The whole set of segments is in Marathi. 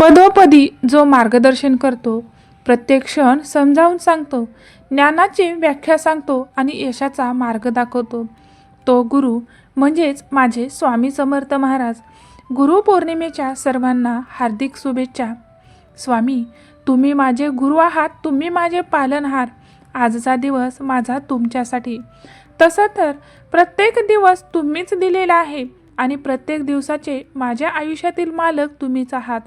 पदोपदी जो मार्गदर्शन करतो प्रत्येक क्षण समजावून सांगतो ज्ञानाची व्याख्या सांगतो आणि यशाचा मार्ग दाखवतो. तो गुरु म्हणजेच माझे स्वामी समर्थ महाराज. गुरुपौर्णिमेच्या सर्वांना हार्दिक शुभेच्छा. स्वामी तुम्ही माझे गुरु आहात तुम्ही माझे पालनहार आजचा दिवस माझा तुमच्यासाठी. तसं तर प्रत्येक दिवस तुम्हीच दिलेला आहे आणि प्रत्येक दिवसाचे माझ्या आयुष्यातील मालक तुम्हीच आहात.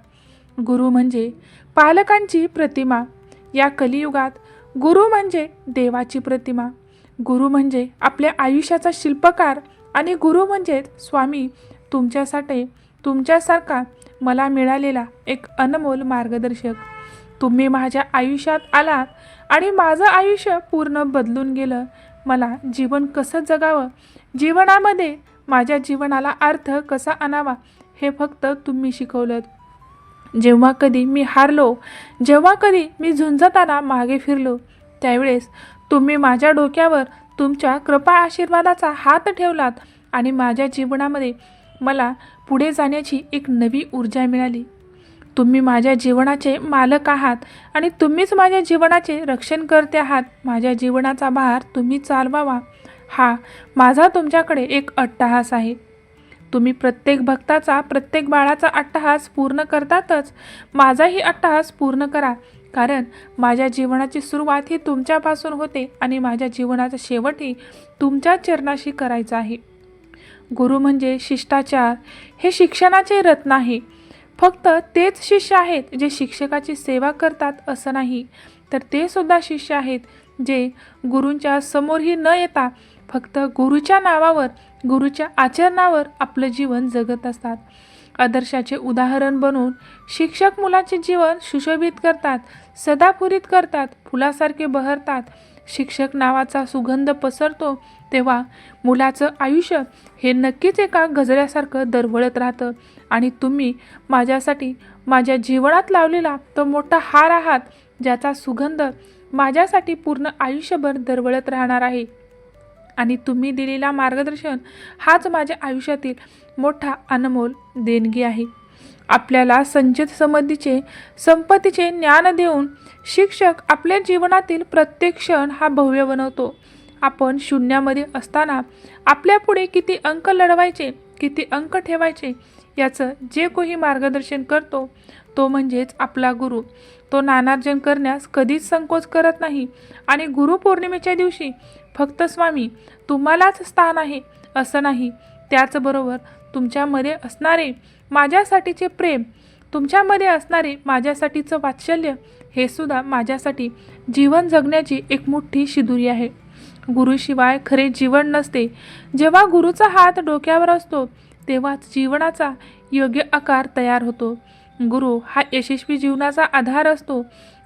गुरु म्हणजे पालकांची प्रतिमा. या कलियुगात गुरु म्हणजे देवाची प्रतिमा. गुरु म्हणजे आपल्या आयुष्याचा शिल्पकार आणि गुरु म्हणजेच स्वामी. तुमच्यासाठी तुमच्यासारखा मला मिळालेला एक अनमोल मार्गदर्शक. तुम्ही माझ्या आयुष्यात आलात आणि माझं आयुष्य पूर्ण बदलून गेलं. मला जीवन कसं जगावं? जीवनामध्ये माझ्या जीवनाला अर्थ कसा आणावा? हे फक्त तुम्ही शिकवलं जेव्हा कधी मी हारलो जेव्हा कधी मी झुंजताना मागे फिरलो त्यावेळेस तुम्ही माझ्या डोक्यावर तुमच्या कृपा आशीर्वादाचा हात ठेवलात आणि माझ्या जीवनामध्ये मला पुढे जाण्याची एक नवी ऊर्जा मिळाली. तुम्ही माझ्या जीवनाचे मालक आहात आणि तुम्हीच माझ्या जीवनाचे रक्षण करते आहात. माझ्या जीवनाचा भार तुम्ही चालवावा. हा माझा तुमच्याकडे एक अट्टहास आहे. तुम्ही प्रत्येक भक्ताचा प्रत्येक बाळाचा अट्टहास पूर्ण करतातच. माझाही अट्टहास पूर्ण करा. कारण माझ्या जीवनाची सुरुवात ही तुमच्यापासून होते आणि माझ्या जीवनाचा शेवटही तुमच्या चरणाशी करायचा आहे. गुरु म्हणजे शिष्टाचार. हे शिक्षणाचे रत्न आहे. फक्त तेच शिष्य आहेत जे शिक्षकाची सेवा करतात असं नाही. तर ते सुद्धा शिष्य आहेत जे गुरूंच्या समोरही न येता फक्त गुरुच्या नावावर गुरुच्या आचरणावर आपलं जीवन जगत असतात. आदर्शाचे उदाहरण बनून शिक्षक मुलाचे जीवन सुशोभित करतात सदापुरीत करतात फुलासारखे बहरतात. शिक्षक नावाचा सुगंध पसरतो तेव्हा मुलाचं आयुष्य हे नक्कीच एका गजऱ्यासारखं दरवळत राहतं. आणि तुम्ही माझ्यासाठी माझ्या जीवनात लावलेला तो मोठा हार आहात ज्याचा सुगंध माझ्यासाठी पूर्ण आयुष्यभर दरवळत राहणार आहे. आणि तुम्ही दिलेला मार्गदर्शन हाच माझ्या आयुष्यातील मोठा अनमोल देणगी आहे. आपल्याला संचित समधीचे संपत्तीचे ज्ञान देऊन शिक्षक आपल्या जीवनातील प्रत्येक क्षण हा भव्य बनवतो. आपण शून्यामध्ये असताना आपल्यापुढे किती अंक लढवायचे किती अंक ठेवायचे याचं जे कोणी मार्गदर्शन करतो तो म्हणजेच आपला गुरु. तो नानार्जन करण्यास कधीच संकोच करत नाही. आणि गुरुपौर्णिमेच्या दिवशी फक्त स्वामी तुम्हालाच स्थान आहे असं नाही. त्याचबरोबर तुमच्यामध्ये असणारे माझ्यासाठीचे प्रेम तुमच्यामध्ये असणारे माझ्यासाठीचं वात्सल्य हे सुद्धा माझ्यासाठी जीवन जगण्याची एक मोठी शिदुरी आहे. गुरुशिवाय खरे जीवन नसते. जेव्हा गुरुचा हात डोक्यावर असतो तेव्हाच जीवनाचा योग्य आकार तयार होतो. गुरु हा यशस्वी जीवनाचा आधार असतो.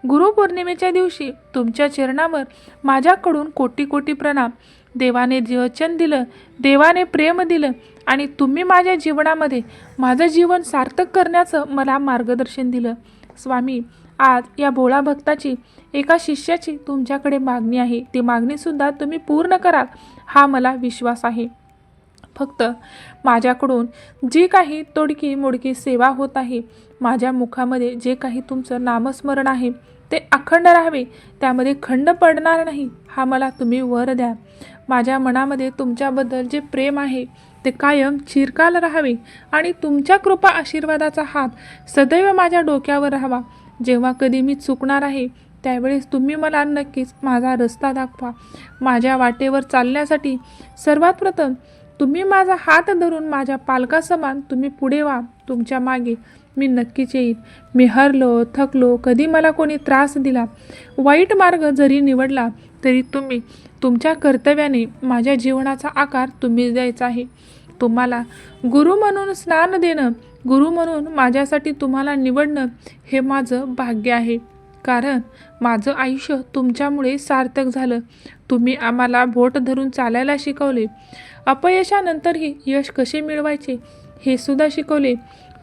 गुरुपौर्णिमेच्या दिवशी तुमच्या चरणावर माझ्याकडून कोटी कोटी प्रणाम. देवाने वचन दिलं देवाने प्रेम दिलं आणि तुम्ही माझ्या जीवनामध्ये माझं जीवन सार्थक करण्याचं मला मार्गदर्शन दिलं. स्वामी आज या भोळा भक्ताची एका शिष्याची तुमच्याकडे मागणी आहे. ती मागणीसुद्धा तुम्ही पूर्ण कराल हा मला विश्वास आहे. फक्त माझ्याकडून जी काही तोडकी मोडकी सेवा होत आहे माझ्या मुखामध्ये जे काही तुमचं नामस्मरण आहे ते अखंड राहावे त्यामध्ये खंड पडणार नाही हा मला तुम्ही वर द्या. माझ्या मनामध्ये तुमच्याबद्दल जे प्रेम आहे ते कायम चिरकाल राहावे आणि तुमच्या कृपा आशीर्वादाचा हात सदैव माझ्या डोक्यावर राहावा. जेव्हा कधी मी चुकणार आहे त्यावेळेस तुम्ही मला नक्कीच माझा रस्ता दाखवा. माझ्या वाटेवर चालण्यासाठी सर्वात प्रथम तुम्ही माझा हात धरून माझ्या पालकासमान तुम्ही पुढे व्हा तुमच्या मागे. मी नक्कीच येईन. मी हरलो थकलो कधी मला कोणी त्रास दिला. वाईट मार्ग जरी निवडला तरी तुम्ही तुमच्या कर्तव्याने माझ्या जीवनाचा आकार तुम्ही द्यायचा आहे. तुम्हाला गुरु म्हणून स्नान देणं गुरु म्हणून माझ्यासाठी तुम्हाला निवडणं हे माझं भाग्य आहे. कारण माझं आयुष्य तुमच्यामुळे सार्थक झालं. तुम्ही आम्हाला बोट धरून चालायला शिकवले. अपयशानंतरही यश कसे मिळवायचे हे सुद्धा शिकवले.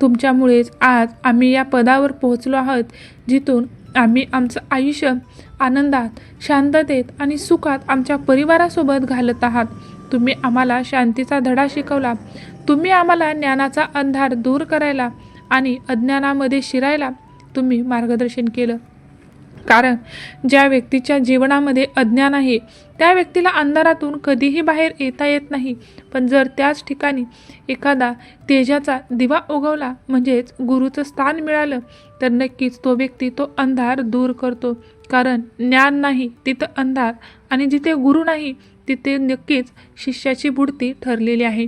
तुमच्यामुळेच आज आम्ही या पदावर पोहोचलो आहोत जिथून आम्ही आमचं आयुष्य आनंदात शांततेत आणि सुखात आमच्या परिवारासोबत घालत आहात. तुम्ही आम्हाला शांतीचा धडा शिकवला. तुम्ही आम्हाला ज्ञानाचा अंधार दूर करायला आणि अज्ञानामध्ये शिरायला तुम्ही मार्गदर्शन केलं. कारण ज्या व्यक्तीच्या जीवनामध्ये अज्ञान आहे त्या व्यक्तीला अंधारातून कधीही बाहेर येता येत नाही. पण जर त्याच ठिकाणी एखादा तेजाचा दिवा उगवला म्हणजेच गुरुचं स्थान मिळालं तर नक्कीच तो व्यक्ती तो अंधार दूर करतो. कारण ज्ञान नाही तिथं अंधार आणि जिथे गुरु नाही तिथे नक्कीच शिष्याची बुडती ठरलेली आहे.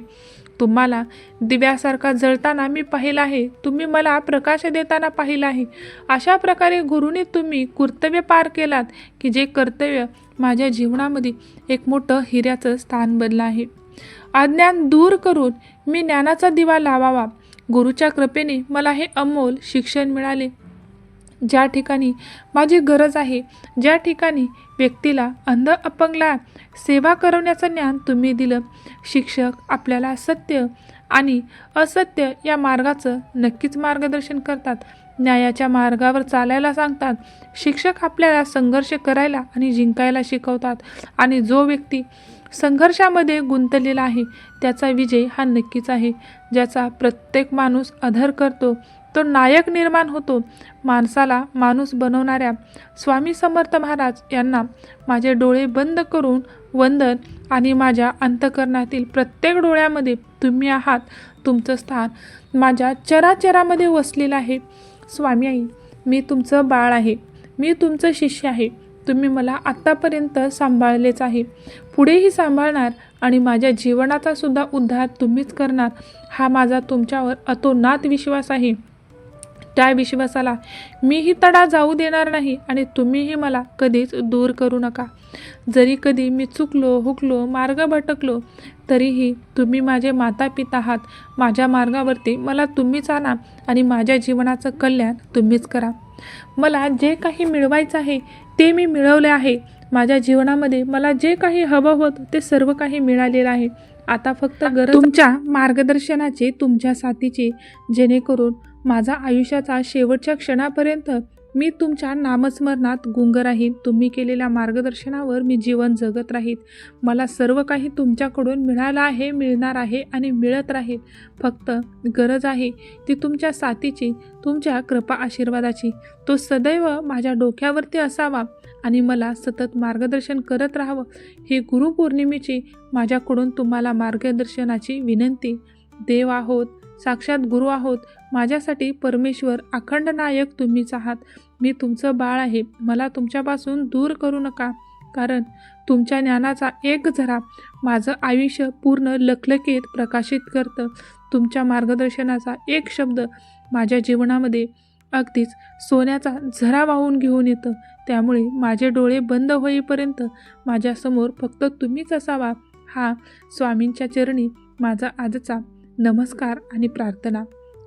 तुम्हाला दिव्यासारखा जळताना मी पाहिलं आहे. तुम्ही मला प्रकाश देताना पाहिलं आहे. अशा प्रकारे गुरुने तुम्ही कर्तव्य पार केलात की जे कर्तव्य माझ्या जीवनामध्ये एक मोठं हिऱ्याचं स्थान बनलं आहे. अज्ञान दूर करून मी ज्ञानाचा दिवा लावावा. गुरुच्या कृपेने मला हे अमोल शिक्षण मिळाले. ज्या ठिकाणी माझी गरज आहे ज्या ठिकाणी व्यक्तीला अंध अपंगला सेवा करवण्याचं ज्ञान तुम्ही दिलं शिक्षक आपल्याला सत्य आणि असत्य या मार्गाचं नक्कीच मार्गदर्शन करतात. न्यायाच्या मार्गावर चालायला सांगतात. शिक्षक आपल्याला संघर्ष करायला आणि जिंकायला शिकवतात आणि जो व्यक्ती संघर्षामध्ये गुंतलेला आहे त्याचा विजय हा नक्कीच आहे. ज्याचा प्रत्येक माणूस आदर करतो तो नायक निर्माण होतो. माणसाला माणूस बनवणाऱ्या स्वामी समर्थ महाराज यांना माझे डोळे बंद करून वंदन आणि माझ्या अंतकरणातील प्रत्येक डोळ्यामध्ये तुम्ही आहात. तुमचं स्थान माझ्या चराचरामध्ये वसलेलं आहे. स्वामी आई मी तुमचं बाळ आहे. मी तुमचं शिष्य आहे. तुम्ही मला आत्तापर्यंत सांभाळलेच आहे. पुढेही सांभाळणार आणि माझ्या जीवनाचासुद्धा उद्धार तुम्हीच करणार हा माझा तुमच्यावर अतोनात विश्वास आहे. त्या विश्वासाला. मीही तडा जाऊ देणार नाही आणि तुम्हीही मला कधीच दूर करू नका. जरी कधी मी चुकलो हुकलो मार्ग भटकलो तरीही तुम्ही माझे माता पिता आहात. माझ्या मार्गावरती मला तुम्हीच आणा आणि माझ्या जीवनाचं कल्याण तुम्हीच करा. मला जे काही मिळवायचं आहे ते मी मिळवले आहे. माझ्या जीवनामध्ये मला जे काही हवं होतं ते सर्व काही मिळालेलं आहे. आता फक्त गरज तुमच्या मार्गदर्शनाचे तुमच्या साथीचे जेणेकरून माझा आयुष्याचा शेवटच्या क्षणापर्यंत मी तुमच्या नामस्मरणात गुंग राहीन. तुम्ही केलेल्या मार्गदर्शनावर मी जीवन जगत राहीन. मला सर्व काही तुमच्याकडून मिळालं आहे मिळणार आहे आणि मिळत राहील. फक्त गरज आहे ती तुमच्या साथीची तुमच्या कृपा आशीर्वादाची. तो सदैव माझ्या डोक्यावरती असावा आणि मला सतत मार्गदर्शन करत राहावं. ही गुरुपौर्णिमेची माझ्याकडून तुम्हाला मार्गदर्शनाची विनंती. देव आहोत साक्षात गुरु आहोत. माझ्यासाठी परमेश्वर अखंड नायक तुम्हीच आहात. मी तुमचं बाळ आहे. मला तुमच्यापासून दूर करू नका. कारण तुमच्या ज्ञानाचा एक झरा माझं आयुष्य पूर्ण लखलखीत प्रकाशित करतं. तुमच्या मार्गदर्शनाचा एक शब्द माझ्या जीवनामध्ये अगदीच सोन्याचा झरा वाहून घेऊन येतं. त्यामुळे माझे डोळे बंद होईपर्यंत माझ्यासमोर फक्त तुम्हीच असावा. हा स्वामींच्या चरणी माझा आजचा नमस्कार आणि प्रार्थना.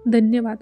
धन्यवाद.